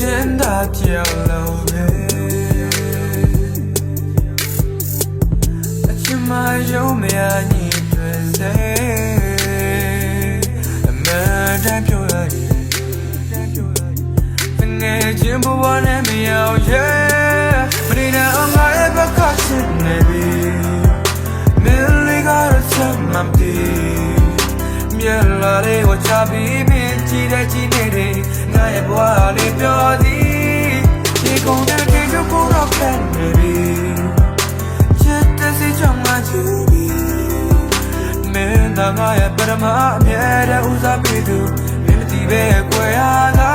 天大跳楼呗，起码有没啊你对谁？没站票了你，爱情不完的没有耶，没那恩爱也不靠近那边，没离开的怎么地？မြလာတဲ့ဝချပြီးပြင်းကြည့်တဲ့ကြည့်နေတဲ့ ငါရဲ့ဘဝလေးပြောသည်ဒီကုန်တဲ့ဒီလိုကိုတော့ခံနေပြီချစ်တဲ့စိတ်ကြောင့်မှချူပြီမင်းသားငါရဲ့ပရမအမြဲတမ်းဦးစားပေးသူမင်းမတည်ပဲကွယ်ရတာ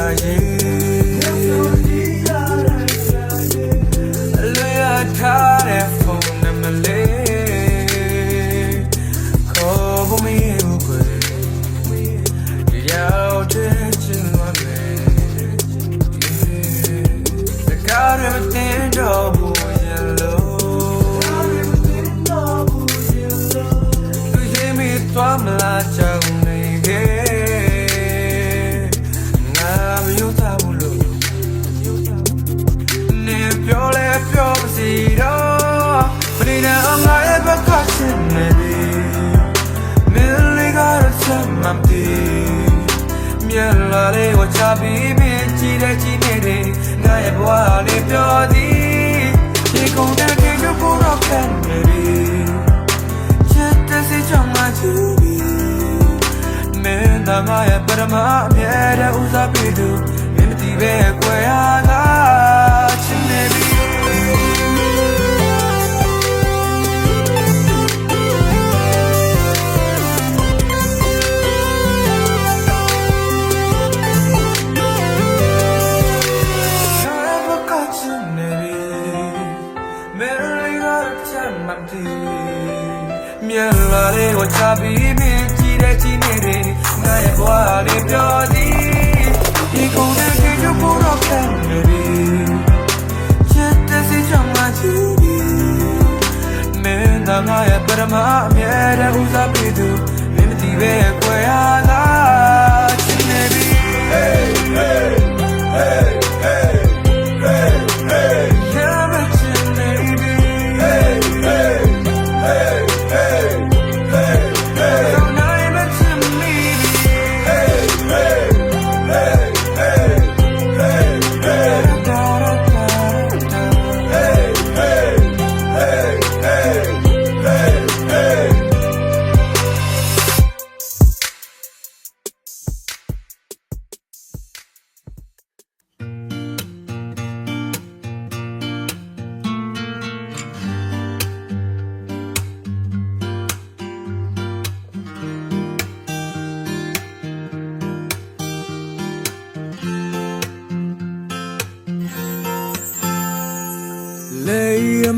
တို လာလေးကိုချပြီးမြင်ကြည့်တဲ့ကြည့်နေတဲ့ငါရဲ့ဘဝလေးပြောသည်ဒီကုန်တဲ့ဒီလိုကိုတော့ခံနေပြီချစ်တဲ့စိတ်ကြောင့်မှချူပြီမင်းသားငါရဲ့ပရမအမြဲတမ်းဦးစားပေးသူမင်းမတည်ပဲကွယ်ရတာချစ်နေပြီ လာလေးကိုချပြီးမြင်ကြည့်တဲ့ကြည့်နေတဲ့ငါရဲ့ဘဝလေးပြောသည်ဒီကုန်တဲ့ဒီလိုကိုတော့ခံနေပြီချစ်တဲ့စိတ်ကြောင့်မှချူပြီမင်းသားငါရဲ့ပရမအမြဲတမ်းဦးစားပေးသူမင်းမတည်ပဲကွယ်ရတာချစ်နေပြီ Yeah,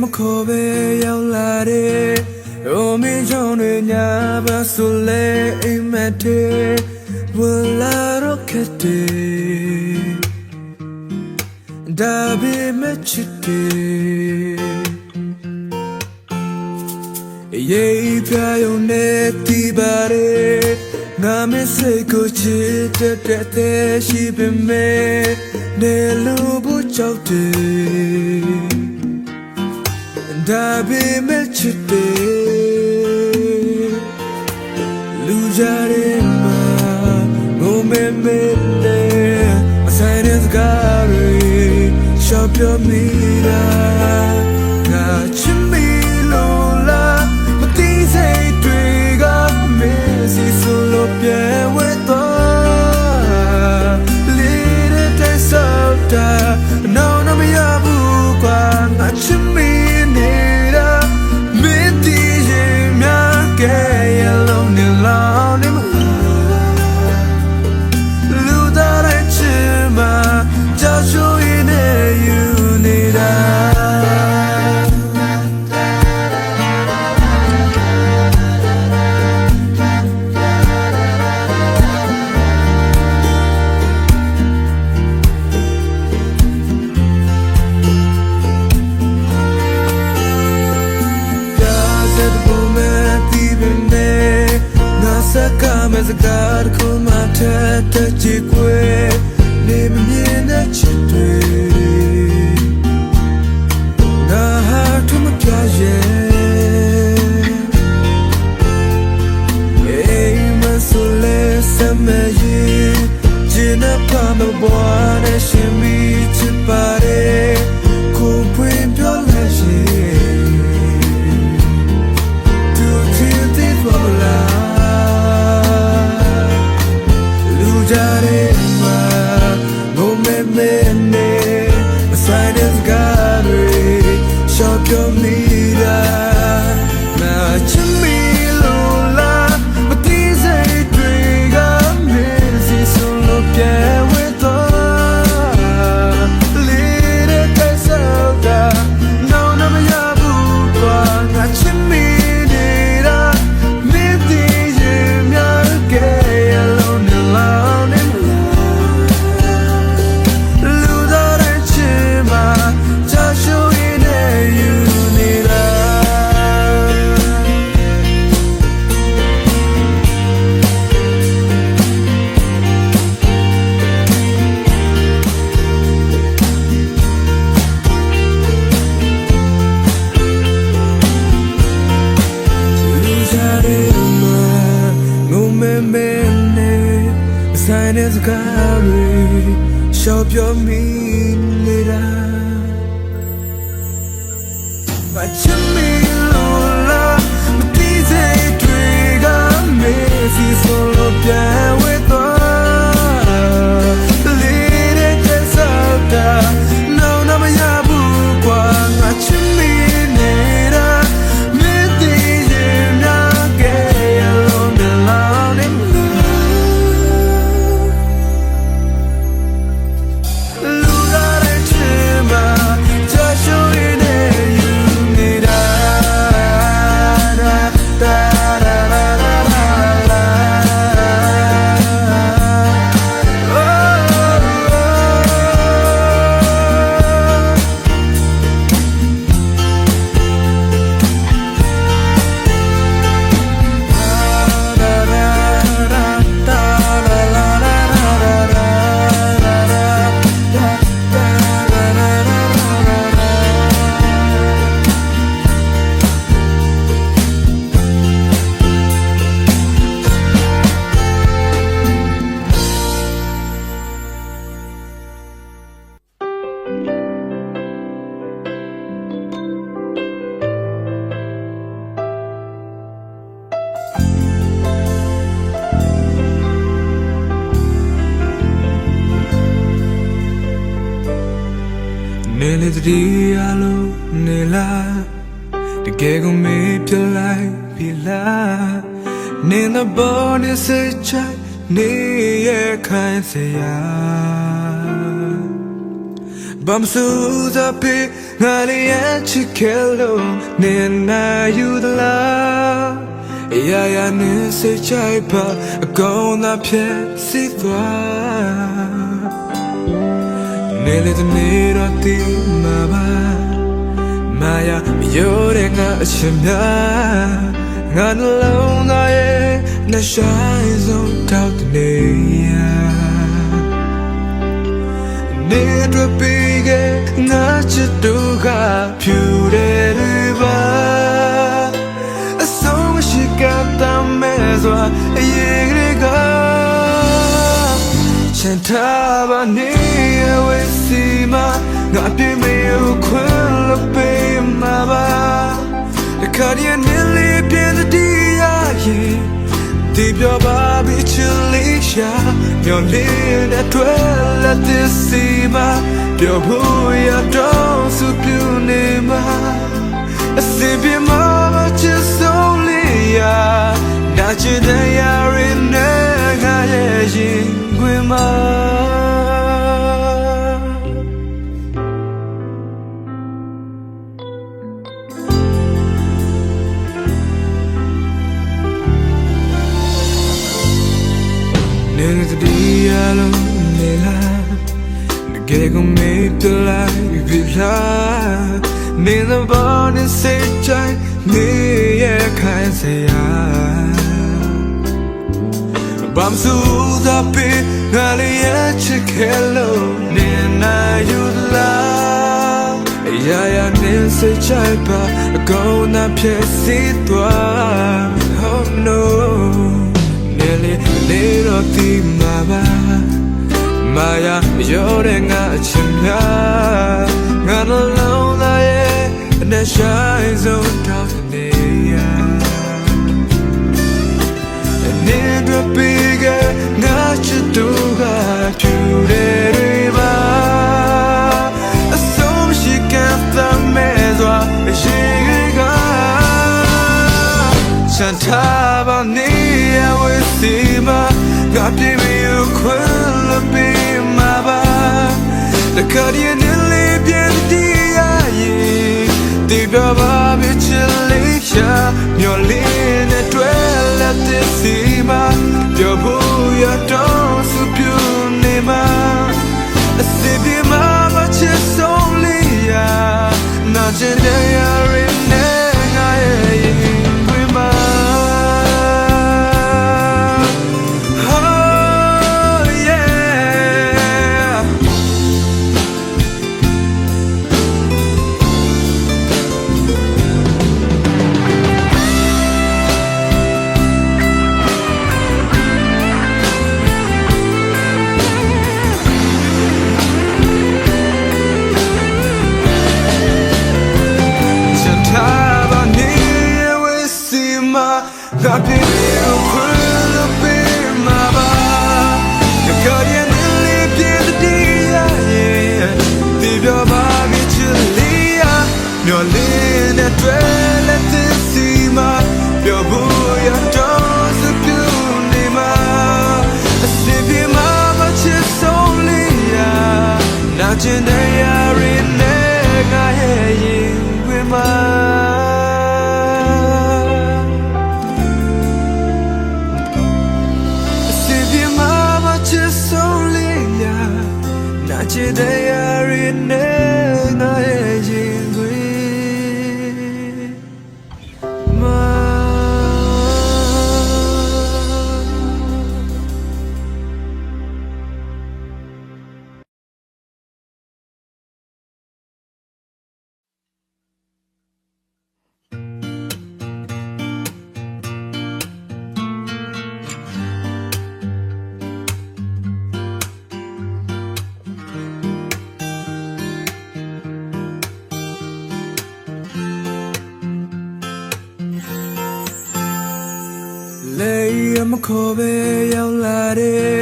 မခေါ်ပဲရောက်လာတဲ့အိုမင်းချောင်းတွေညာပါဆိုလေအိမ်မက်တဲ့ဝလာရော့ကက်တဲ့ဒါပေမဲ့ချစ်တဲ့ယေပြယုံနဲ့တီးပါရဲငါမစိတ်ကိုချစ်တဲ့တဲ့ရှိပေမဲ့နေလို့ဘူးချောက်တယ် ဒါပေမဲ့ချစ်တယ်လူကြရဲမှာငုံမဲမဲနဲ့မဆိုင်တဲ့စကားတွေရှောက်ပြောမိတာ တစ်ခုမှထက်တဲ့ကြည့်ကွယ်နေမမြင်တဲ့ချစ်တွေငါဟာသူမပြရဲ့ Hey, my soul is a magic. Gina Pama Boy, she me to party. Cool နေနဘောနေစိတ်ချနေရခိုင်းစရာဘာမစူဇာပေငါလေးရဲ့ချစ်ခဲလို့နေနာယူသလားအရာရာနေစိတ်ချိုက်ပါအကုန်သာဖြစ်စီသွားနေလေတဲ့နေတော့ဒီမှာပါမာယာမရိုးတဲ့ငါအချင်များငါနှလုံးသားရဲ့ နှဆိုင်ဆုံးတောက်တဲ့နေရနေတော့ပြီးကငါချစ်သူကဖြူတဲ့တွေပါအဆုံးမရှိကတမ်းမဲ့စွာအရေးကလေးကချန်ထားပါနေဝဲစီမငါပြင်းမရခွင့်လို့ပေးမှာပါတခါတည်းနဲ့လေးပြင်းတဲ့တရားရင် ဒီပြောပါပြီချစ်လေးရှာမျောလေးနဲ့တွေ့လက်တဲ့စီမပြောဖို့ရတော့စုပြနေမှာအစင်ပြမမချစ်ဆုံးလေးရနာချင်တဲ့ရရင်နဲ့ငါရဲ့ရင်ခွင်မှာ တကယ်ကိုမေးပြလိုက်ပြီလားနေတော့ဘာနဲ့စိတ်ချိုင်နေရခိုင်းစရာ Bam su da pe ngali ya chikelo ni na yu la Ya ya ni se chai pa go na pye si twa Oh no Nearly ne ro ti ma ba Maya yo de nga chimya Nga no long la ye Ne shai zo ta ne ya နေရပေကငါချစ်သူကဖြူတယ်တွေပါအဆုံးရှိကသမဲစွာရှိကစံထားပါနေရဝစီမငါပြေမရခွင့်လပေးမှာပါ တခါတည်းနဲ့လေးပြင်း ငါ na che de လေရမခေါ်ပဲရောက်လာတဲ့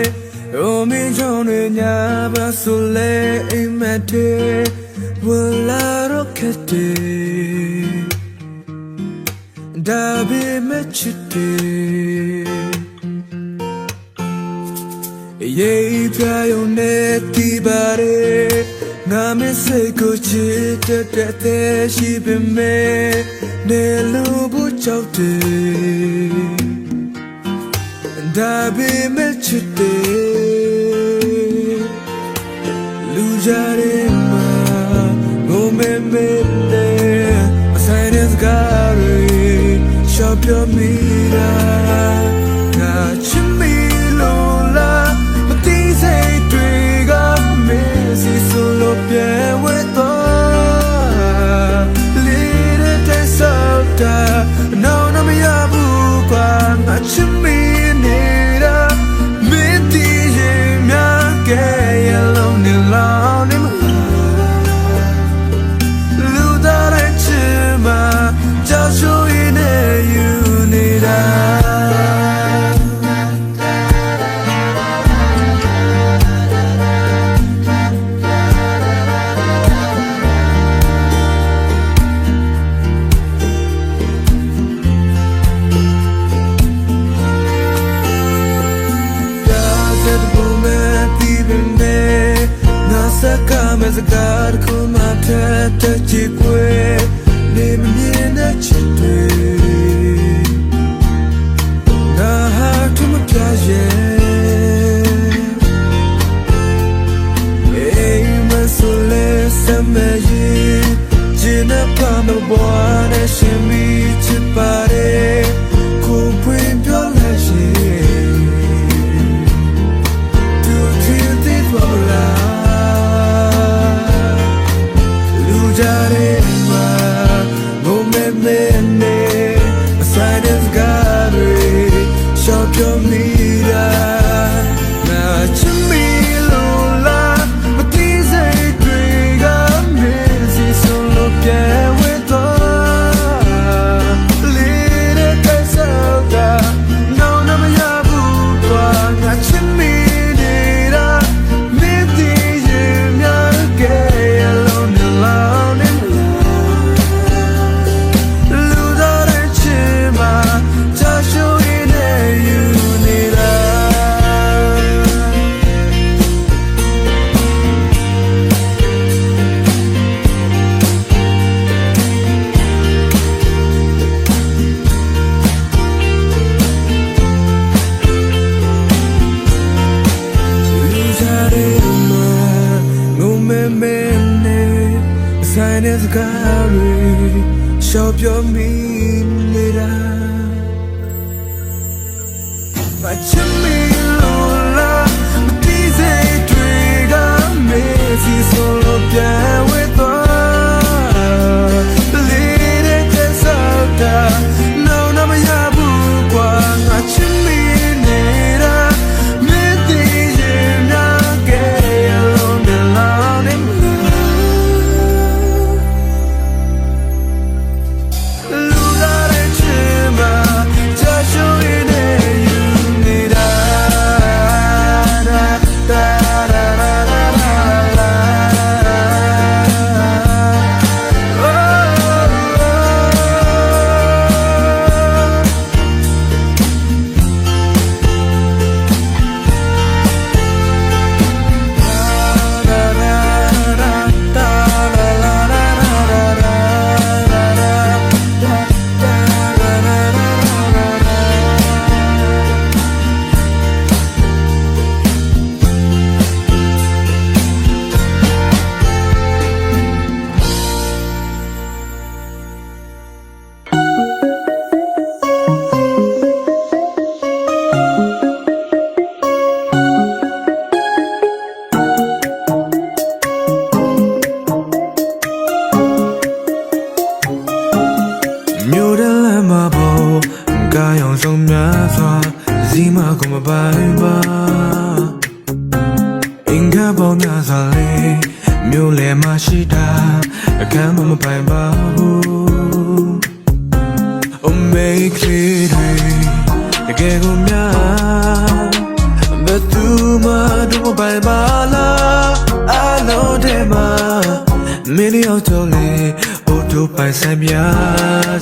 အိုမင်းချုံတွေညာပါဆိုလေအိမ်မက်တဲ့ဝလာရော့ကတ်တဲ့ဒါပေမဲ့ချစ်တဲ့ယေပြယုံနဲ့တီးပါရဲငါမစိတ်ကိုချစ်တဲ့တဲ့ရှိပေမဲ့နေလို့ဘူးချောက်တယ် ဒါပေမဲ့ချစ်တယ်လူကြရဲမှာငိုမဲမဲနဲ့အဆိုင်တဲ့စကားတွေရှောက်ပြမိတာ Jina pama bwane shimi chipare Kupwin pyo la shi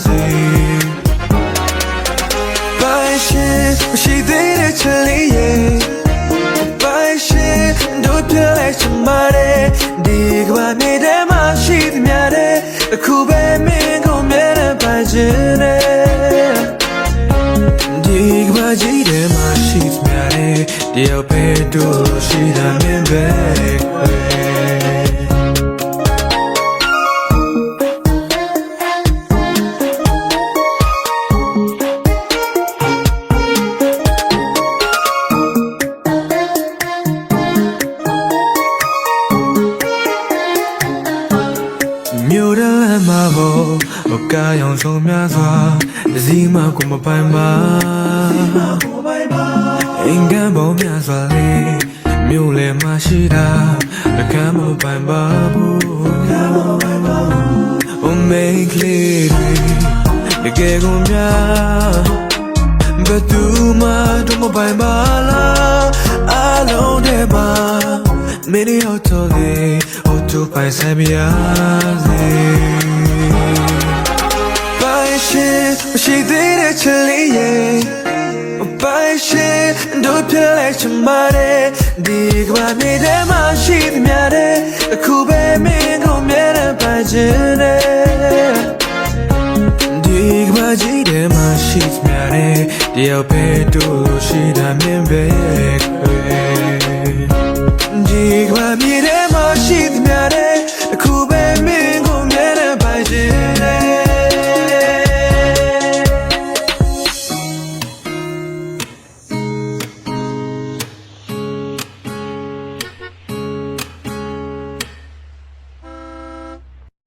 စေပိုင်ရှင်မရှိသေးတဲ့ချစ်လေးရဲ့ပိုင်ရှင်တို့ပြလိုက်ချင်ပါတယ်ဒီကဘာမြေထဲမှာရှိသမျှတဲ့အခုပဲမင်းကိုမြဲတဲ့ပိုင်ရှင်နဲ့ဒီကဘာကြီးထဲမှာရှိသမျှတဲ့တယောက်ပဲတို့ရှိတာမင်းပဲ ကားရောင်ဆုံးများစွာဇီမကိုမပိုင်ပါအင်္ဂန်ပေါင်းများစွာလေးမြို့လယ်မှာရှိတာအခမ်းမပိုင်ပါဘူး Oh make it တကယ်ကိုများဘယ်သူမှတော့မပိုင်ပါလားအလုံးထဲမှာမင်းရောက်တော့လေဟိုတို့ပိုင်ဆိုင်ပြရစေပိုင် ရှင်မရှိသေးတဲ့ချစ်လေးရဲ့ပိုင်ရှင်တို့ပြလိုက်ချင်ပါတယ်ဒီကဘာမြေထဲမှာရှိသမျှတဲ့အခုပဲမင်းကိုမြဲတဲ့ပိုင်ခြင်းနဲ့ဒီကမကြီးထဲမှာရှိသမျှတဲ့တယောက်ပဲတို့လို့ရှိတာမြင်ပဲခွေ